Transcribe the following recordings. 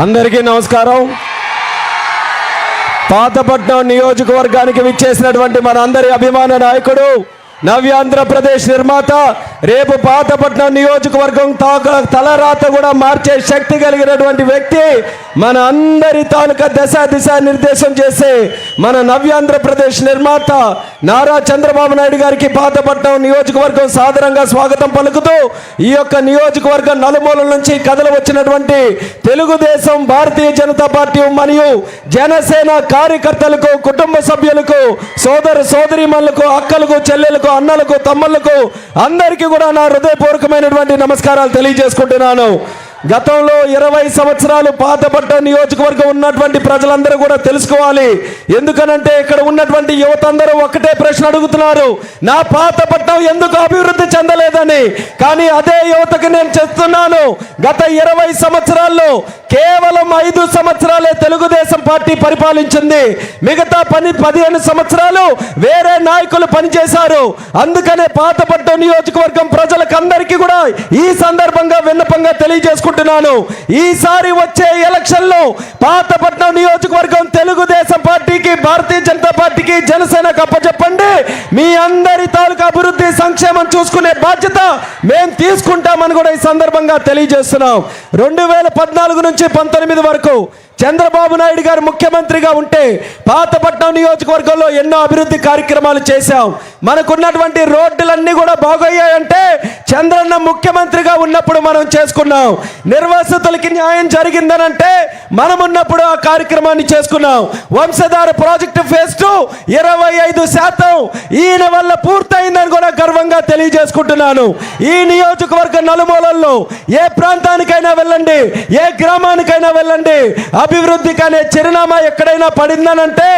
అందరికీ నమస్కారం. పాతపట్నం నియోజకవర్గానికి విచ్చేసినటువంటి మన అందరి అభిమాన నాయకుడు నవ్యాంధ్రప్రదేశ్ నిర్మాత రేపు పాతపట్నం నియోజకవర్గం తాక తలరాత కూడా మార్చే శక్తి కలిగినటువంటి వ్యక్తి మన అందరి తాలూకా దశ దిశ నిర్దేశం చేసే మన నవ్యాంధ్రప్రదేశ్ నిర్మాత నారా చంద్రబాబు నాయుడు గారికి పాతపట్నం నియోజకవర్గం సాదరంగా స్వాగతం పలుకుతూ ఈ యొక్క నియోజకవర్గం నలుమూలల నుంచి కథలు వచ్చినటువంటి తెలుగుదేశం భారతీయ జనతా పార్టీ మరియు జనసేన కార్యకర్తలకు కుటుంబ సభ్యులకు సోదర సోదరిమణులకు అక్కలకు చెల్లెలకు అన్నలకు తమ్ముళ్ళకు అందరికీ కూడా నా హృదయపూర్వకమైనటువంటి నమస్కారాలు తెలియజేసుకుంటున్నాను. గతంలో ఇరవై సంవత్సరాలు పాతపట్నం నియోజకవర్గం ఉన్నటువంటి ప్రజలందరూ కూడా తెలుసుకోవాలి. ఎందుకనంటే ఇక్కడ ఉన్నటువంటి యువత అందరూ ఒకటే ప్రశ్న అడుగుతున్నారు. నా పాతపట్నం ఎందుకు అభివృద్ధి చెందలేదని. కానీ అదే యువతకి నేను చెప్తున్నాను. గత ఇరవై సంవత్సరాల్లో కేవలం ఐదు సంవత్సరాలే తెలుగుదేశం పార్టీ పరిపాలించింది. మిగతా పని పదిహేను సంవత్సరాలు వేరే నాయకులు పనిచేశారు. అందుకనే పాతపట్నం నియోజకవర్గం ప్రజలకు అందరికీ కూడా ఈ సందర్భంగా విన్నపంగా తెలియజేసుకుంటున్నాను ఈసారి వచ్చే ఎలక్షన్లో పాతపట్నం నియోజకవర్గం తెలుగుదేశం పార్టీకి భారతీయ జనతా పార్టీకి జనసేన అప్పచెప్పండి. మీ అందరి తాలూకా అభివృద్ధి సంక్షేమం చూసుకునే బాధ్యత మేము తీసుకుంటామని కూడా ఈ సందర్భంగా తెలియజేస్తున్నాం. రెండు వేల పద్నాలుగు నుంచి పంతొమ్మిది వరకు చంద్రబాబు నాయుడు గారు ముఖ్యమంత్రిగా ఉంటే పాతపట్నం నియోజకవర్గంలో ఎన్నో అభివృద్ధి కార్యక్రమాలు చేశాం. మనకున్నటువంటి రోడ్డులన్నీ కూడా బాగయ్యాయంటే చంద్రన్న ముఖ్యమంత్రిగా ఉన్నప్పుడు మనం చేసుకున్నాం. నిర్వాసితులకి న్యాయం జరిగిందనంటే మనం ఉన్నప్పుడు ఆ కార్యక్రమాన్ని చేసుకున్నాం. వంశధార ప్రాజెక్టు ఫేజ్ టూ ఇరవై ఐదు శాతం ఈయన వల్ల పూర్తయిందని కూడా గర్వంగా తెలియజేసుకుంటున్నాను. ఈ నియోజకవర్గ నలుమూలల్లో ఏ ప్రాంతానికైనా వెళ్ళండి ఏ గ్రామానికైనా వెళ్ళండి. అభివృద్ధికి అనే చిరునామా ఎక్కడైనా పడిందనంటే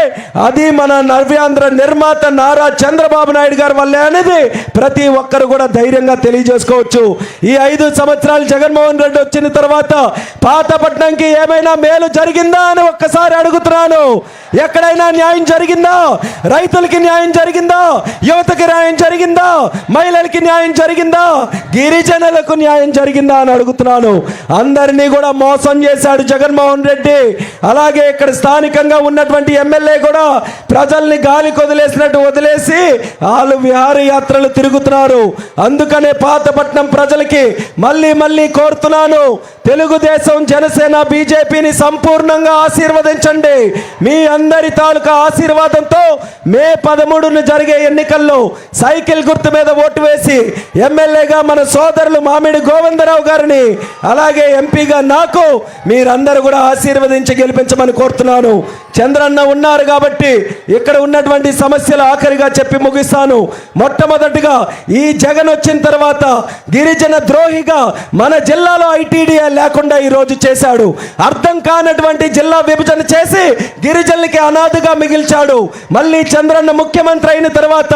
అది మన నవ్యాంధ్ర నిర్మాత నారా చంద్రబాబు నాయుడు గారి వల్లే అనేది ప్రతి ఒక్కరు కూడా ధైర్యంగా తెలియజేసుకోవచ్చు. ఈ ఐదు సంవత్సరాలు జగన్మోహన్ రెడ్డి వచ్చిన తర్వాత పాతపట్నంకి ఏమైనా మేలు జరిగిందా అని ఒక్కసారి అడుగుతున్నాను. ఎక్కడైనా న్యాయం జరిగిందా? రైతులకి న్యాయం జరిగిందా? యువతకి న్యాయం జరిగిందా? మహిళలకి న్యాయం జరిగిందా? గిరిజనులకు న్యాయం జరిగిందా అని అడుగుతున్నాను. అందరినీ కూడా మోసం చేశాడు జగన్మోహన్ రెడ్డి. అలాగే ఇక్కడ స్థానికంగా ఉన్నటువంటి ఎమ్మెల్యే కూడా ప్రజల్ని గాలి వదిలేసినట్టు వదిలేసి వాళ్ళు విహారయాత్రలు తిరుగుతున్నారు. అందుకనే పాతపట్నం ప్రజలకి మళ్ళీ మళ్ళీ కోరుతున్నాను. తెలుగుదేశం జనసేన బీజేపీని సంపూర్ణంగా ఆశీర్వదించండి. మీ అందరి తాలూకా ఆశీర్వాదంతో మే పదమూడున జరిగే ఎన్నికల్లో సైకిల్ గుర్తు మీద ఓటు వేసి ఎమ్మెల్యేగా మన సోదరులు మామిడి గోవిందరావు గారిని అలాగే ఎంపీగా నాకు మీరందరూ కూడా ఆశీర్వదించి గెలిపించమని కోరుతున్నాను. చంద్రన్న ఉన్నారు కాబట్టి ఇక్కడ ఉన్నటువంటి సమస్యలు ఆఖరిగా చెప్పి ముగిస్తాను మొట్టమొదటిగా ఈ జగన్ వచ్చిన తర్వాత గిరిజన ద్రోహిగా మన జిల్లాలో ఐటీడీఏ లేకుండా ఈ రోజు చేశాడు. అర్థం కానటువంటి జిల్లా విభజన చేసి గిరిజనులకి అనాథగా మిగిల్చాడు. మళ్ళీ చంద్రన్న ముఖ్యమంత్రి అయిన తర్వాత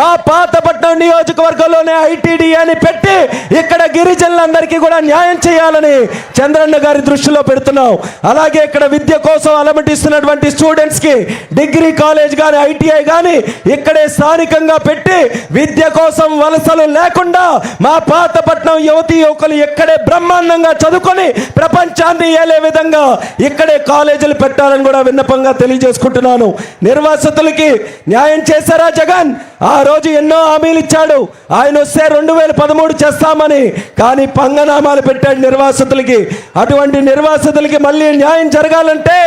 మా పాతపట్నం నియోజకవర్గంలోనే ఐటీడీఏని పెట్టి ఇక్కడ గిరిజనులందరికీ కూడా న్యాయం చేయాలని చంద్రన్న గారి దృష్టిలో పెడుతున్నాం. అలాగే ఇక్కడ విద్య కోసం అలమటిస్తున్నటువంటి స్టూడెంట్స్కి డిగ్రీ కాలేజ్ కానీ ఐటీఐ కానీ ఇక్కడే స్థానికంగా పెట్టి విద్య కోసం వలసలు లేకుండా మా పాతపట్నం యువతి యువకులు ఇక్కడే బ్రహ్మాండంగా చదువుకొని ప్రపంచాన్ని ఏలే విధంగా ఇక్కడే కాలేజీలు పెట్టాలని కూడా విన్నపంగా తెలియజేసుకుంటున్నాను. నిర్వాసితులకి న్యాయం చేశారా జగన్? ఆ రోజు ఎన్నో హామీలు ఇచ్చాడు. ఆయన వస్తే రెండు వేల పదమూడు చేస్తామని. కానీ పంగనామాలు పెట్టాడు నిర్వాసితులకి. అటువంటి నిర్వాసితులకి మళ్ళీ న్యాయం జరగాలంటే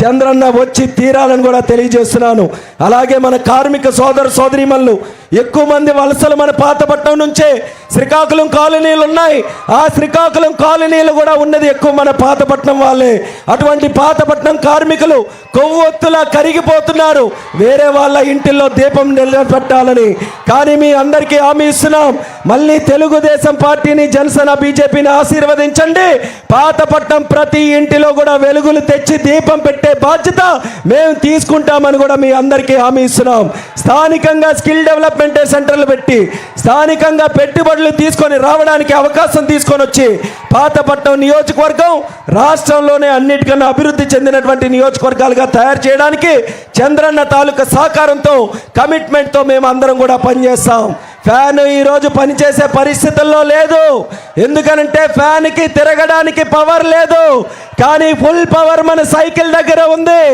చంద్రన్న వచ్చి తీరాలని కూడా తెలియజేస్తున్నాను. అలాగే మన కార్మిక సోదర సోదరిమల్లు ఎక్కువ మంది వలసలు మన పాతపట్నం నుంచే శ్రీకాకుళం కాలనీలు ఉన్నాయి. ఆ శ్రీకాకుళం కాలనీలు కూడా ఉన్నది ఎక్కువ మన పాతపట్నం వాళ్ళే. అటువంటి పాతపట్నం కార్మికులు కొవ్వొత్తులా కరిగిపోతున్నారు. వేరే వాళ్ళ ఇంటిల్లో దీపం నిలబెట్టాలని. కానీ మీ అందరికీ హామీ ఇస్తున్నాం. మళ్ళీ తెలుగుదేశం పార్టీని జనసేన బీజేపీని ఆశీర్వదించండి. పాతపట్నం ప్రతి ఇంటిలో కూడా వెలుగులు తెచ్చి దీపం పెట్టే బాధ్యత మేము తీసుకుంటామని కూడా మీ అందరికీ హామీ ఇస్తున్నాం. స్థానికంగా స్కిల్ డెవలప్మెంట్ సెంటర్లు పెట్టి స్థానికంగా పెట్టుబడులు తీసుకొని రావడానికి అవకాశం తీసుకొని వచ్చి పాతపట్నం నియోజకవర్గం రాష్ట్రంలోనే అన్నిటికన్నా అభివృద్ధి చెందినటువంటి నియోజకవర్గాలుగా తయారు చేయడానికి చంద్రన్న తాలూకా సహకారంతో కమిట్మెంట్తో మేము అందరం కూడా పనిచేస్తాం. ఫ్యాన్ ఈరోజు పనిచేసే పరిస్థితుల్లో లేదు. ఎందుకనంటే ఫ్యాన్కి తిరగడానికి పవర్ లేదు. కానీ ఫుల్ పవర్ మన సైకిల్ దగ్గర ఉంది.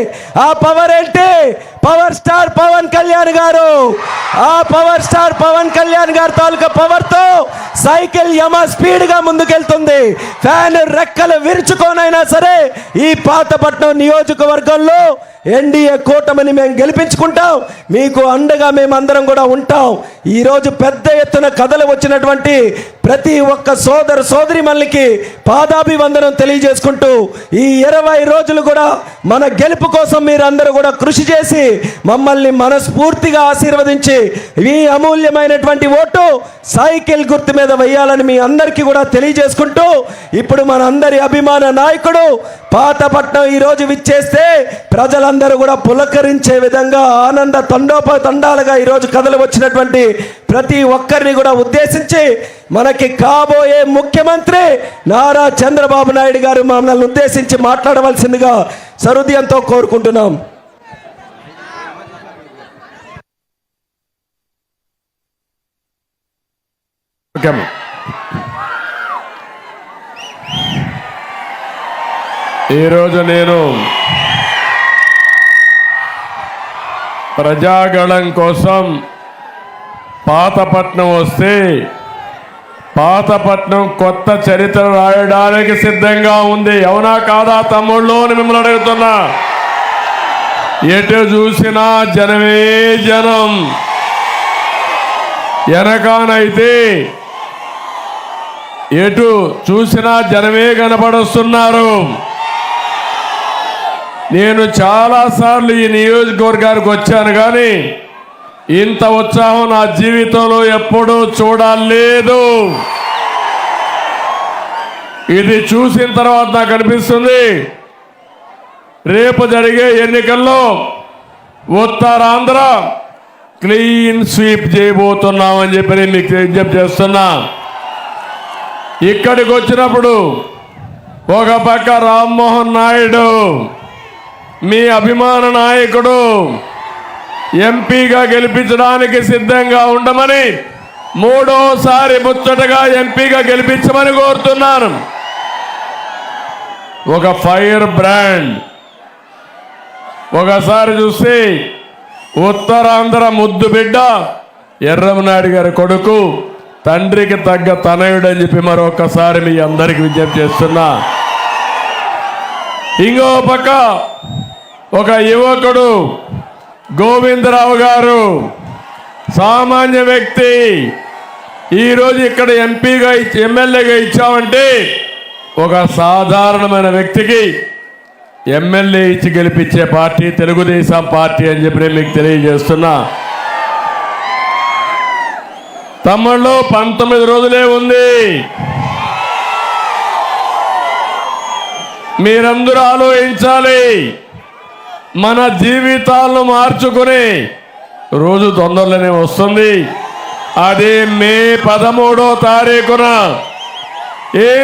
ఆ పవర్ ఏంటి? పవర్ స్టార్ పవన్ కళ్యాణ్ గారు. ఆ పవర్ స్టార్ పవన్ కళ్యాణ్ గారి తాలూకా పవర్తో సైకిల్ యమ స్పీడ్గా ముందుకెళ్తుంది. ఫ్యాన్ రెక్కలు విరుచుకోనైనా సరే ఈ పాతపట్నం నియోజకవర్గంలో ఎన్డీఏ కూటమిని మేము గెలిపించుకుంటాం. మీకు అండగా మేమందరం కూడా ఉంటాం. ఈరోజు పెద్ద ఎత్తున కథలు వచ్చినటువంటి ప్రతి ఒక్క సోదరు సోదరి మళ్ళీకి పాదాభివందనం తెలియజేసుకుంటూ ఈ ఇరవై రోజులు కూడా మన గెలుపు కోసం మీరందరూ కూడా కృషి చేసి మమ్మల్ని మనస్ఫూర్తిగా ఆశీర్వదించి ఈ అమూల్యమైనటువంటి ఓటు సైకిల్ గుర్తు మీద వేయాలని మీ అందరికీ కూడా తెలియజేసుకుంటూ ఇప్పుడు మన అందరి అభిమాన నాయకుడు పాతపట్నం ఈరోజు విచ్చేస్తే ప్రజలందరూ కూడా పులకరించే విధంగా ఆనంద తండోప తండాలుగా ఈరోజు కథలు వచ్చినటువంటి ప్రతి ఒక్కరిని కూడా ఉద్దేశించి మనకి కాబోయే ముఖ్యమంత్రి నారా చంద్రబాబు నాయుడు గారు మమ్మల్ని ఉద్దేశించి మాట్లాడవలసిందిగా సరుదయంతో కోరుకుంటున్నాం. ఓకే ఈరోజు నేను ప్రజాగణం కోసం పాతపట్నం వస్తే పాతపట్నం కొత్త చరిత్ర రాయడానికి సిద్ధంగా ఉంది. అవునా కాదా తమ్ముళ్ళు అని మిమ్మల్ని అడుగుతున్నా. ఎటు చూసినా జనమే జనం. వెనకానైతే ఎటు చూసినా జనమే కనపడొస్తున్నారు. నేను చాలాసార్లు ఈ నియోజకవర్గానికి వచ్చాను కానీ ఇంత ఉత్సాహం నా జీవితంలో ఎప్పుడూ చూడలేదు. ఇది చూసిన తర్వాత నాకు అనిపిస్తుంది రేపు జరిగే ఎన్నికల్లో ఉత్తరాంధ్ర క్లీన్ స్వీప్ చేయబోతున్నామని చెప్పి నేను మీకు విజ్ఞప్తి చేస్తున్నా. ఇక్కడికి వచ్చినప్పుడు ఒక పక్క రామ్మోహన్ నాయుడు మీ అభిమాన నాయకుడు ఎంపీగా గెలిపించడానికి సిద్ధంగా ఉండమని మూడోసారి ముచ్చటగా ఎంపీగా గెలిపించమని కోరుతున్నాను. ఒక ఫైర్ బ్రాండ్. ఒకసారి చూస్తే ఉత్తరాంధ్ర ముద్దు బిడ్డ ఎర్రమనాయుడు గారి కొడుకు తండ్రికి తగ్గ తనయుడని చెప్పి మరొకసారి మీ అందరికి విజ్ఞప్తి చేస్తున్నా. ఇంకో పక్క ఒక యువకుడు గోవిందరావు గారు. సామాన్య వ్యక్తి. ఈరోజు ఇక్కడ ఎంపీగా ఇచ్చి ఎమ్మెల్యేగా ఇచ్చామంటే ఒక సాధారణమైన వ్యక్తికి ఎమ్మెల్యే ఇచ్చి గెలిపించే పార్టీ తెలుగుదేశం పార్టీ అని చెప్పి నేను మీకు తెలియజేస్తున్నా. తమ్ముళ్ళు పంతొమ్మిది రోజులే ఉంది. మీరందరూ ఆలోచించాలి. మన జీవితాలను మార్చుకుని రోజు తొందరలోనే వస్తుంది. అదే మే పదమూడో తారీఖున ఏ